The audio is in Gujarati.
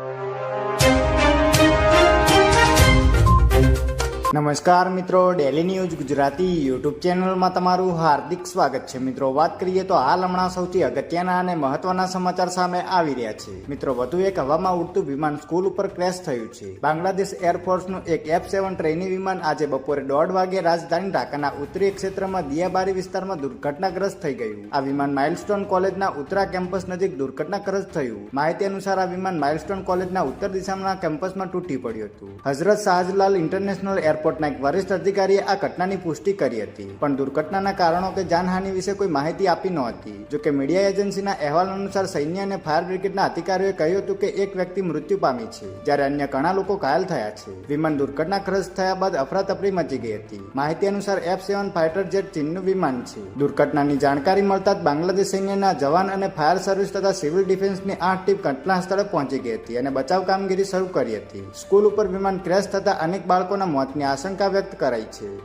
you. નમસ્કાર મિત્રો ડેલી ન્યૂઝ ગુજરાતી યુટ્યુબ ચેનલમાં તમારું હાર્દિક સ્વાગત છે. મિત્રો, વાત કરીએ તો હાલ હમણાં સૌથી અગત્યના અને મહત્વના સમાચાર સામે આવી રહ્યા છે. મિત્રો, વધુ એક હવામાં ઉડતું વિમાન સ્કૂલ ઉપર ક્રેશ થયું છે. બાંગ્લાદેશ એરફોર્સનું એક એફ સેવન ટ્રેની વિમાન આજે બપોરે દોઢ વાગે રાજધાની ઢાકાના ઉત્તરીય ક્ષેત્રમાં દિયાબારી વિસ્તારમાં દુર્ઘટનાગ્રસ્ત થઈ ગયું. આ વિમાન માઇલસ્ટોન કોલેજના ઉત્તરા કેમ્પસ નજીક દુર્ઘટનાગ્રસ્ત થયું. માહિતી અનુસાર આ વિમાન માઇલસ્ટોન કોલેજના ઉત્તર દિશાના કેમ્પસમાં તૂટી પડ્યું હતું. હઝરત શાહજલાલ ઇન્ટરનેશનલ એરપોર્ટના એક વરિષ્ઠ અધિકારીએ આ ઘટનાની પુષ્ટિ કરી હતી. પણ દુર્ઘટનાના કારણો કે જાનહાનિ વિશે કોઈ માહિતી આપી નહોતી જોકે મીડિયા એજન્સીના અહેવાલ અનુસાર સૈન્ય અને ફાયર બ્રિગેડના અધિકારીઓએ કહ્યું હતું કે એક વ્યક્તિ મૃત્યુ પામી છે, જ્યારે અન્ય ઘણા લોકો ઘાયલ થયા છે. વિમાન દુર્ઘટનાગ્રસ્ત થયા બાદ અફરાતફરી મચી ગઈ હતી. માહિતી અનુસાર એફ સેવન ફાઇટર જેટ ચીનનું વિમાન છે. દુર્ઘટનાની જાણકારી મળતા જ બાંગ્લાદેશ સૈન્યના જવાન અને ફાયર સર્વિસ તથા સિવિલ ડિફેન્સની આઠ ટીમ ઘટના સ્થળે પહોંચી ગઈ હતી અને બચાવ કામગીરી શરૂ કરી હતી. સ્કૂલ ઉપર વિમાન ક્રેશ થતા અનેક બાળકોના મોતની આશંકા વ્યક્ત કરાઈ છે.